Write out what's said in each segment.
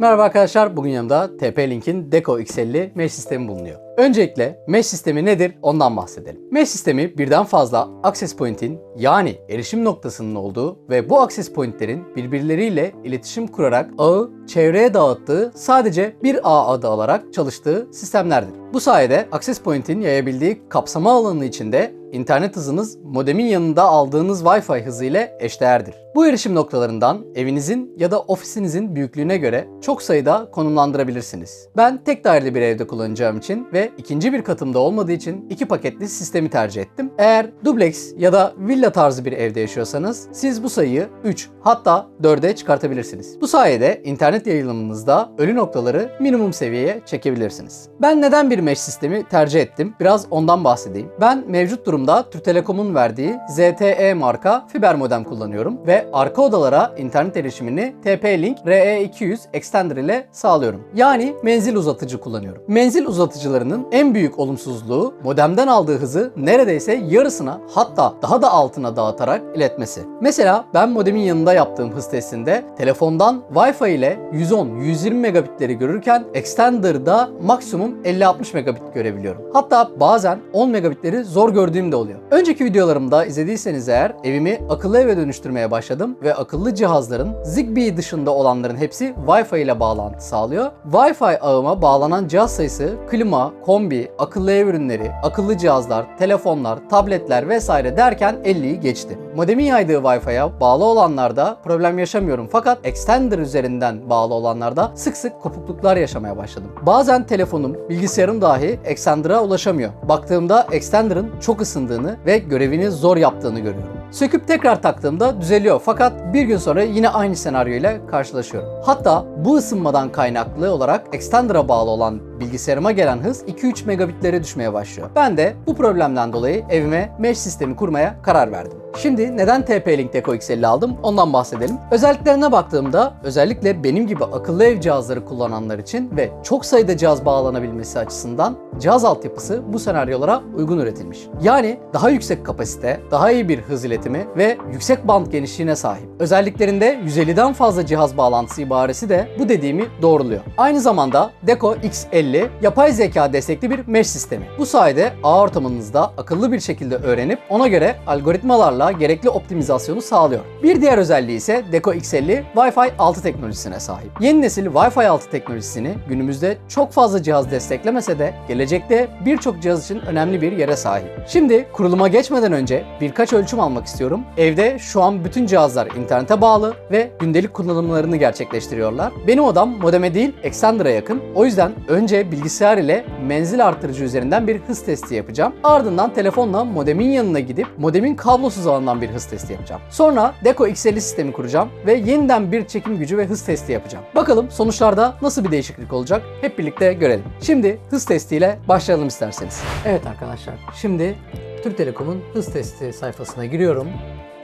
Merhaba arkadaşlar, bugün yanımda TP-Link'in Deco X50 mesh sistemi bulunuyor. Öncelikle mesh sistemi nedir ondan bahsedelim. Mesh sistemi birden fazla access point'in yani erişim noktasının olduğu ve bu access point'lerin birbirleriyle iletişim kurarak ağı çevreye dağıttığı sadece bir ağ adı alarak çalıştığı sistemlerdir. Bu sayede access point'in yayabildiği kapsama alanı içinde internet hızınız modemin yanında aldığınız Wi-Fi hızı ile eşdeğerdir. Bu erişim noktalarından evinizin ya da ofisinizin büyüklüğüne göre çok sayıda konumlandırabilirsiniz. Ben tek daireli bir evde kullanacağım için ve ikinci bir katımda olmadığı için iki paketli sistemi tercih ettim. Eğer dubleks ya da villa tarzı bir evde yaşıyorsanız siz bu sayıyı 3 hatta 4'e çıkartabilirsiniz. Bu sayede internet yayılımınızda ölü noktaları minimum seviyeye çekebilirsiniz. Ben neden bir mesh sistemi tercih ettim? Biraz ondan bahsedeyim. Ben mevcut durumda Türk Telekom'un verdiği ZTE marka fiber modem kullanıyorum ve arka odalara internet erişimini TP-Link RE200 Extender ile sağlıyorum. Yani menzil uzatıcı kullanıyorum. Menzil uzatıcılarının en büyük olumsuzluğu modemden aldığı hızı neredeyse yarısına hatta daha da altına dağıtarak iletmesi. Mesela ben modemin yanında yaptığım hız testinde telefondan Wi-Fi ile 110-120 megabitleri görürken Extender'da maksimum 50-60 megabit görebiliyorum. Hatta bazen 10 megabitleri zor gördüğüm de oluyor. Önceki videolarımda izlediyseniz eğer evimi akıllı eve dönüştürmeye başladım ve akıllı cihazların Zigbee dışında olanların hepsi Wi-Fi ile bağlantı sağlıyor. Wi-Fi ağıma bağlanan cihaz sayısı klima, kombi, akıllı ev ürünleri, akıllı cihazlar, telefonlar, tabletler vesaire derken 50'yi geçti. Modemin yaydığı Wi-Fi'ye bağlı olanlarda problem yaşamıyorum fakat extender üzerinden bağlı olanlarda sık sık kopukluklar yaşamaya başladım. Bazen telefonum, bilgisayarım dahi extender'a ulaşamıyor. Baktığımda extender'ın çok ısındığını ve görevini zor yaptığını görüyorum. Söküp tekrar taktığımda düzeliyor fakat bir gün sonra yine aynı senaryo ile karşılaşıyorum. Hatta bu ısınmadan kaynaklı olarak extender'a bağlı olan bilgisayarıma gelen hız 2-3 megabitlere düşmeye başlıyor. Ben de bu problemden dolayı evime mesh sistemi kurmaya karar verdim. Şimdi neden TP-Link Deco X50 aldım ondan bahsedelim. Özelliklerine baktığımda özellikle benim gibi akıllı ev cihazları kullananlar için ve çok sayıda cihaz bağlanabilmesi açısından cihaz altyapısı bu senaryolara uygun üretilmiş. Yani daha yüksek kapasite, daha iyi bir hız iletimi ve yüksek band genişliğine sahip. Özelliklerinde 150'den fazla cihaz bağlantısı ibaresi de bu dediğimi doğruluyor. Aynı zamanda Deco X50 yapay zeka destekli bir mesh sistemi. Bu sayede ağ ortamınızda akıllı bir şekilde öğrenip ona göre algoritmalarla gerekli optimizasyonu sağlıyor. Bir diğer özelliği ise Deco X50 Wi-Fi 6 teknolojisine sahip. Yeni nesil Wi-Fi 6 teknolojisini günümüzde çok fazla cihaz desteklemese de gelecekte birçok cihaz için önemli bir yere sahip. Şimdi kuruluma geçmeden önce birkaç ölçüm almak istiyorum. Evde şu an bütün cihazlar internete bağlı ve gündelik kullanımlarını gerçekleştiriyorlar. Benim odam modeme değil Extender'a yakın. O yüzden önce bilgisayar ile menzil artırıcı üzerinden bir hız testi yapacağım. Ardından telefonla modemin yanına gidip modemin kablosuz alandan bir hız testi yapacağım. Sonra Deco X50 sistemi kuracağım ve yeniden bir çekim gücü ve hız testi yapacağım. Bakalım sonuçlarda nasıl bir değişiklik olacak hep birlikte görelim. Şimdi hız testiyle başlayalım isterseniz. Evet arkadaşlar şimdi Türk Telekom'un hız testi sayfasına giriyorum.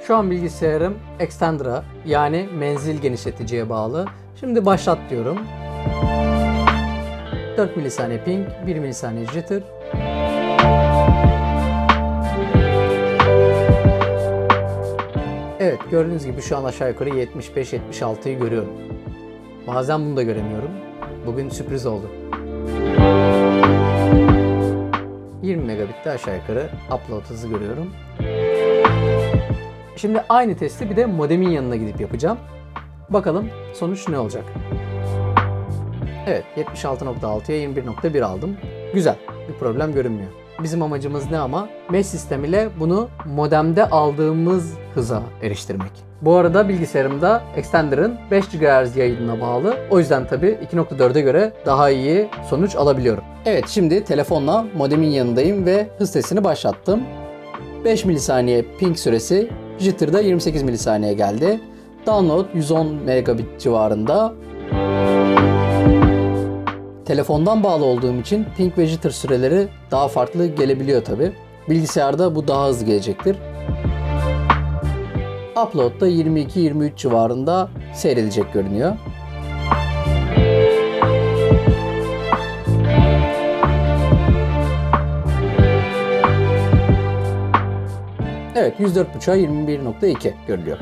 Şu an bilgisayarım Extender'a yani menzil genişleticiye bağlı. Şimdi başlat diyorum. 4 milisaniye ping, 1 milisaniye jitter. Evet gördüğünüz gibi şu an aşağı yukarı 75-76'yı görüyorum. Bazen bunu da göremiyorum. Bugün sürpriz oldu. 20 megabitte aşağı yukarı upload hızı görüyorum. Şimdi aynı testi bir de modemin yanına gidip yapacağım. Bakalım sonuç ne olacak? Evet 76.6'ya 21.1 aldım. Güzel bir problem görünmüyor. Bizim amacımız ne ama? Mesh sistem ile bunu modemde aldığımız hıza eriştirmek. Bu arada bilgisayarımda Extender'ın 5 GHz yayınına bağlı. O yüzden tabii 2.4'e göre daha iyi sonuç alabiliyorum. Evet şimdi telefonla modemin yanındayım ve hız testini başlattım. 5 milisaniye ping süresi, jitter'da 28 milisaniye geldi. Download 110 megabit civarında. Telefondan bağlı olduğum için ping ve jitter süreleri daha farklı gelebiliyor tabi. Bilgisayarda bu daha hızlı gelecektir. Upload'da 22-23 civarında seyredecek görünüyor. Evet 104.5'a 21.2 görülüyor.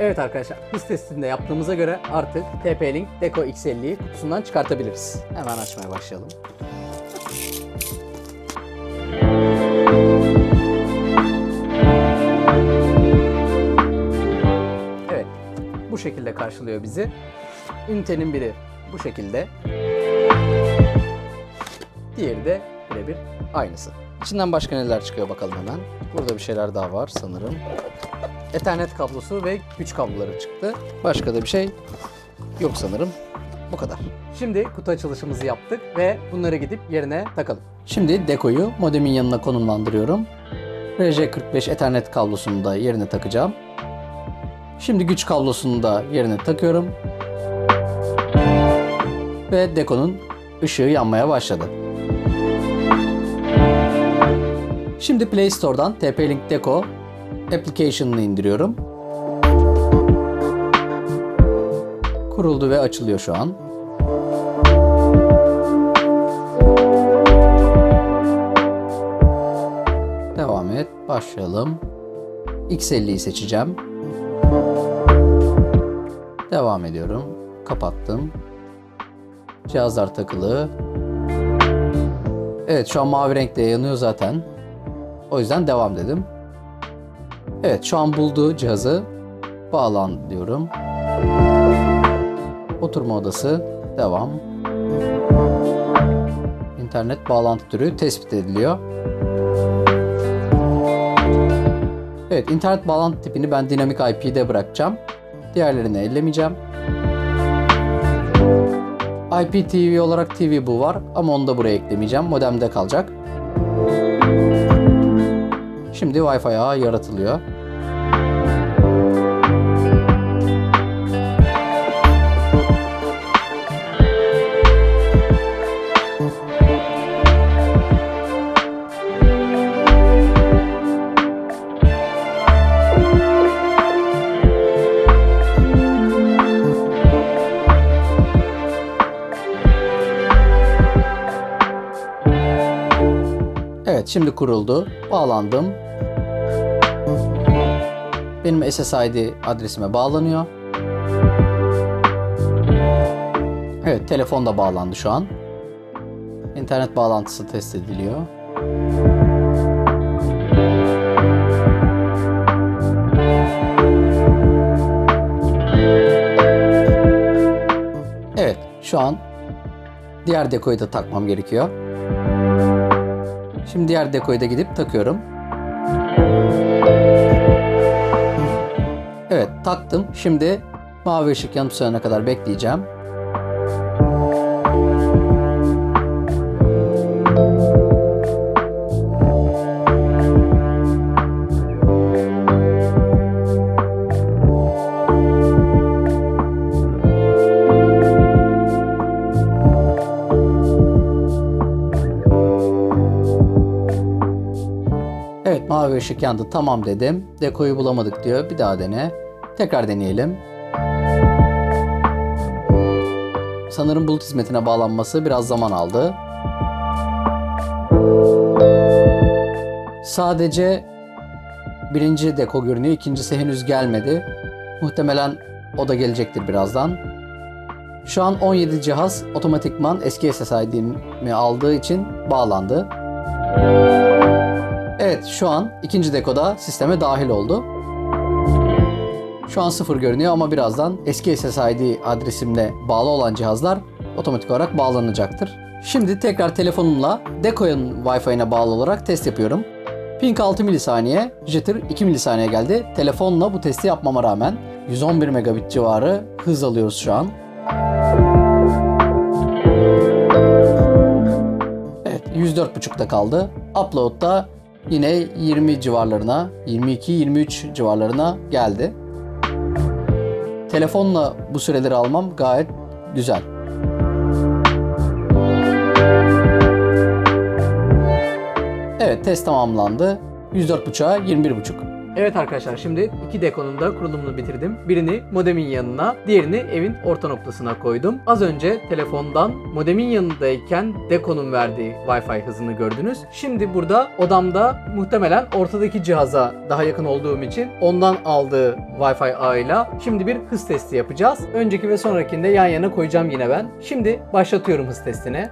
Evet arkadaşlar hız testinde yaptığımıza göre artık TP-Link Deco X50'yi kutusundan çıkartabiliriz. Hemen açmaya başlayalım. Evet bu şekilde karşılıyor bizi. Ünitenin biri bu şekilde. Diğeri de birebir aynısı. İçinden başka neler çıkıyor bakalım hemen. Burada bir şeyler daha var sanırım. Ethernet kablosu ve güç kabloları çıktı. Başka da bir şey yok sanırım. Bu kadar. Şimdi kutu açılışımızı yaptık ve bunları gidip yerine takalım. Şimdi dekoyu modemin yanına konumlandırıyorum. RJ45 Ethernet kablosunu da yerine takacağım. Şimdi güç kablosunu da yerine takıyorum. Ve dekonun ışığı yanmaya başladı. Şimdi Play Store'dan TP-Link Deco application'ını indiriyorum. Kuruldu ve açılıyor şu an. Devam et. Başlayalım. X50'yi seçeceğim. Devam ediyorum. Kapattım. Cihazlar takılı. Evet şu an mavi renkte yanıyor zaten. O yüzden devam dedim. Evet şu an bulduğu cihazı bağlan diyorum. Oturma odası devam. İnternet bağlantı türü tespit ediliyor. Evet internet bağlantı tipini ben dinamik IP'de bırakacağım. Diğerlerini ellemeyeceğim. IPTV olarak TV bu var ama onu da buraya eklemeyeceğim. Modemde kalacak. Şimdi Wi-Fi ağı yaratılıyor. Evet şimdi kuruldu. Bağlandım. Benim SSID adresime bağlanıyor. Evet telefon da bağlandı şu an. İnternet bağlantısı test ediliyor. Evet şu an diğer dekoyu da takmam gerekiyor. Şimdi diğer dekoyu da gidip takıyorum. Evet taktım. Şimdi mavi ışık yanıp sönene kadar bekleyeceğim. Mavi ışık yandı tamam dedim. Dekoyu bulamadık diyor. Bir daha dene. Tekrar deneyelim. Sanırım bulut hizmetine bağlanması biraz zaman aldı. Sadece birinci deko görünüyor. ikincisi henüz gelmedi. Muhtemelen o da gelecektir birazdan. Şu an 17 cihaz otomatikman eski SSID'mi aldığı için bağlandı. Evet şu an ikinci dekoda sisteme dahil oldu. Şu an sıfır görünüyor ama birazdan eski SSID adresimle bağlı olan cihazlar otomatik olarak bağlanacaktır. Şimdi tekrar telefonumla Deco'nun Wi-Fi'ine bağlı olarak test yapıyorum. Ping 6 milisaniye, jitter 2 milisaniye geldi. Telefonla bu testi yapmama rağmen 111 megabit civarı hız alıyoruz şu an. Evet 104.5'da kaldı. Upload'da yine 20 civarlarına, 22-23 civarlarına geldi. Telefonla bu süreleri almam gayet güzel. Evet test tamamlandı. 104.5'a 21.5. Evet arkadaşlar şimdi iki dekonun da kurulumunu bitirdim. Birini modemin yanına, diğerini evin orta noktasına koydum. Az önce telefondan modemin yanındayken dekonun verdiği Wi-Fi hızını gördünüz. Şimdi burada odamda muhtemelen ortadaki cihaza daha yakın olduğum için ondan aldığı Wi-Fi ağıyla şimdi bir hız testi yapacağız. Önceki ve sonrakinde yan yana koyacağım yine ben. Şimdi başlatıyorum hız testini.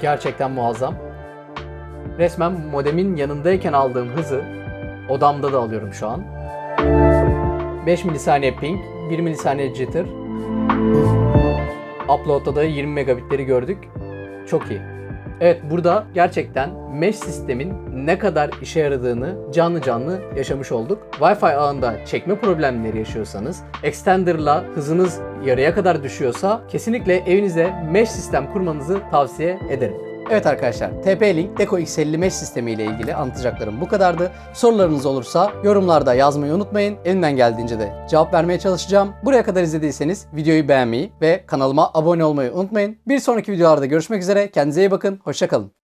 Gerçekten muazzam. Resmen modemin yanındayken aldığım hızı odamda da alıyorum şu an. 5 milisaniye ping, 1 milisaniye jitter. Upload'da da 20 megabitleri gördük. Çok iyi. Evet burada gerçekten mesh sistemin ne kadar işe yaradığını canlı canlı yaşamış olduk. Wi-Fi ağında çekme problemleri yaşıyorsanız, extender'la hızınız yarıya kadar düşüyorsa kesinlikle evinize mesh sistem kurmanızı tavsiye ederim. Evet arkadaşlar, TP-Link Deco X50 mesh sistemi ile ilgili anlatacaklarım bu kadardı. Sorularınız olursa yorumlarda yazmayı unutmayın. Elimden geldiğince de cevap vermeye çalışacağım. Buraya kadar izlediyseniz videoyu beğenmeyi ve kanalıma abone olmayı unutmayın. Bir sonraki videolarda görüşmek üzere. Kendinize iyi bakın. Hoşçakalın.